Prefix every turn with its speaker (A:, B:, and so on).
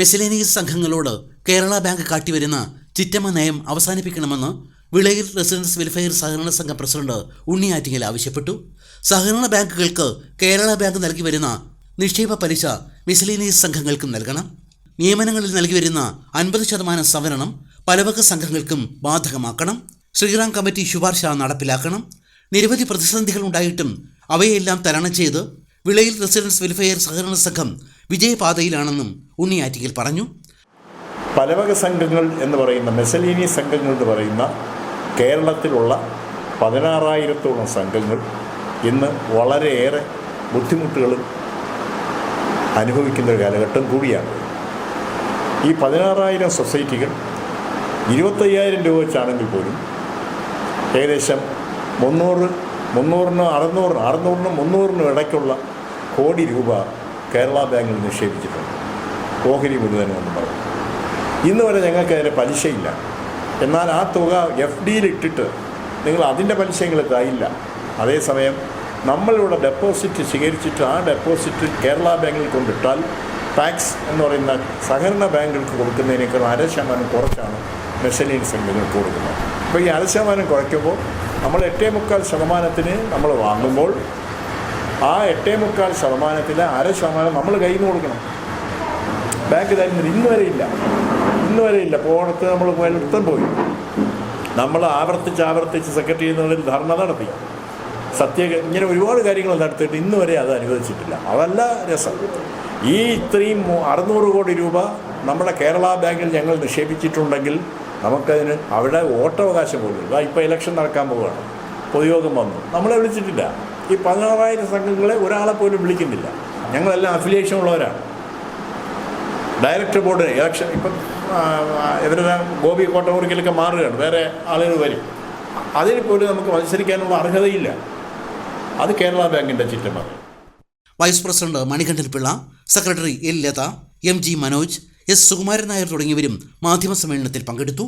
A: മെസിലേനിയസ് സംഘങ്ങളോട് Kerala bank കാട്ടിവരുന്ന ചിറ്റമ്മ നയം അവസാനിപ്പിക്കണമെന്ന് വിളയിൽ റെസിഡൻസ് വെൽഫെയർ സഹകരണ സംഘം പ്രസിഡന്റ് ഉണ്ണിയാറ്റിങ്ങൽ ആവശ്യപ്പെട്ടു. സഹകരണ ബാങ്കുകൾക്ക് കേരള ബാങ്ക് നൽകി വരുന്ന നിക്ഷേപ പലിശ മിസലേനിയസ് സംഘങ്ങൾക്കും നൽകണം. നിയമനങ്ങളിൽ നൽകി വരുന്ന അൻപത് ശതമാനം സംവരണം പലവക സംഘങ്ങൾക്കും ബാധകമാക്കണം. ശ്രീറാം കമ്മിറ്റി ശുപാർശ നടപ്പിലാക്കണം. നിരവധി പ്രതിസന്ധികൾ ഉണ്ടായിട്ടും അവയെല്ലാം തരണം ചെയ്ത് വിളയിൽ റെസിഡൻസ് വെൽഫെയർ സഹകരണ സംഘം വിജയപാതയിലാണെന്നും ഉണ്ണിയാറ്റിക്കൽ പറഞ്ഞു.
B: പലവക സംഘങ്ങൾ എന്ന് പറയുന്ന മെസലീനി സംഘങ്ങൾ എന്ന് പറയുന്ന കേരളത്തിലുള്ള പതിനാറായിരത്തോളം സംഘങ്ങൾ ഇന്ന് വളരെയേറെ ബുദ്ധിമുട്ടുകളും അനുഭവിക്കുന്ന ഒരു കാലഘട്ടം കൂടിയാണ്. ഈ പതിനാറായിരം സൊസൈറ്റികൾ ഇരുപത്തയ്യായിരം രൂപ വെച്ചാണെങ്കിൽ പോലും ഏകദേശം മുന്നൂറ് മുന്നൂറിനും അറുന്നൂറിനും അറുന്നൂറിനും മുന്നൂറിനും ഇടയ്ക്കുള്ള കോടി രൂപ കേരള ബാങ്കിൽ നിക്ഷേപിച്ചിട്ടുണ്ട്. ഓഹരി മുഴുവനും എന്ന് പറഞ്ഞു. ഇന്ന് വരെ ഞങ്ങൾക്ക് അതിന്റെ പലിശയില്ല. എന്നാൽ ആ തുക എഫ് ഡിയിൽ ഇട്ടിട്ട് നിങ്ങൾ അതിന്റെ പലിശ നിങ്ങൾ തരില്ല അതേസമയം നമ്മളിവിടെ ഡെപ്പോസിറ്റ് സ്വീകരിച്ചിട്ട് ആ ഡെപ്പോസിറ്റ് കേരള ബാങ്കിൽ കൊണ്ടിട്ടാൽ ടാക്സ് എന്ന് പറയുന്ന സഹകരണ ബാങ്കുകൾക്ക് കൊടുക്കുന്നതിനേക്കാൾ അര ശതമാനം കുറച്ചാണ് മെസലീൻ സംഘങ്ങൾക്ക് കൊടുക്കുന്നത്. അപ്പോൾ ഈ അര ശതമാനം കുറയ്ക്കുമ്പോൾ നമ്മൾ എട്ടേ മുക്കാൽ ശതമാനത്തിന് നമ്മൾ വാങ്ങുമ്പോൾ ആ എട്ടേ മുക്കാൽ ശതമാനത്തിൽ അര ശതമാനം നമ്മൾ കയ്യിൽ നിന്ന് കൊടുക്കണം. ബാങ്ക് തരുന്നത് ഇന്ന് വരെ ഇല്ല. ഇന്ന് വരെ ഇല്ല പോണത്ത് നമ്മൾ പലയിടത്തും പോയി. നമ്മൾ ആവർത്തിച്ച് ആവർത്തിച്ച് സെക്രട്ടറി എന്നുള്ളിൽ ധർണ നടത്തി. സത്യ ഇങ്ങനെ ഒരുപാട് കാര്യങ്ങൾ നടത്തിയിട്ട് ഇന്ന് വരെ അത് അനുവദിച്ചിട്ടില്ല. അതല്ല രസം. ഈ ഇത്രയും അറുന്നൂറ് കോടി രൂപ നമ്മുടെ കേരള ബാങ്കിൽ ഞങ്ങൾ നിക്ഷേപിച്ചിട്ടുണ്ടെങ്കിൽ നമുക്കതിന് അവിടെ വോട്ടവകാശം പോലും ഇപ്പോൾ ഇലക്ഷൻ നടക്കാൻ പോവുകയാണ്. പൊതുയോഗം വന്നു. നമ്മളെ വിളിച്ചിട്ടില്ല. ഈ പതിനാറായിരം സംഘങ്ങളെ ഒരാളെ പോലും വിളിക്കുന്നില്ല. ഞങ്ങളെല്ലാം അഫിലിയേഷൻ ഉള്ളവരാണ് ഡയറക്ടർ ബോർഡ് ഇലക്ഷൻ ഇപ്പം ഇവരുടെ ഗോപി കോട്ടമുറിക്കലൊക്കെ മാറുകയാണ്. വേറെ ആളുകൾ വരും. അതിൽ പോലും നമുക്ക് മത്സരിക്കാനുള്ള അർഹതയില്ല. അത് കേരള ബാങ്കിന്റെ ചിറ്റമാണ്
A: vice president Manikandan Pillai secretary L Latha M G Manoj S Sukumaran Nair തുടങ്ങിയവരും മാധ്യമ സമ്മേളനത്തിൽ പങ്കെടുത്തു.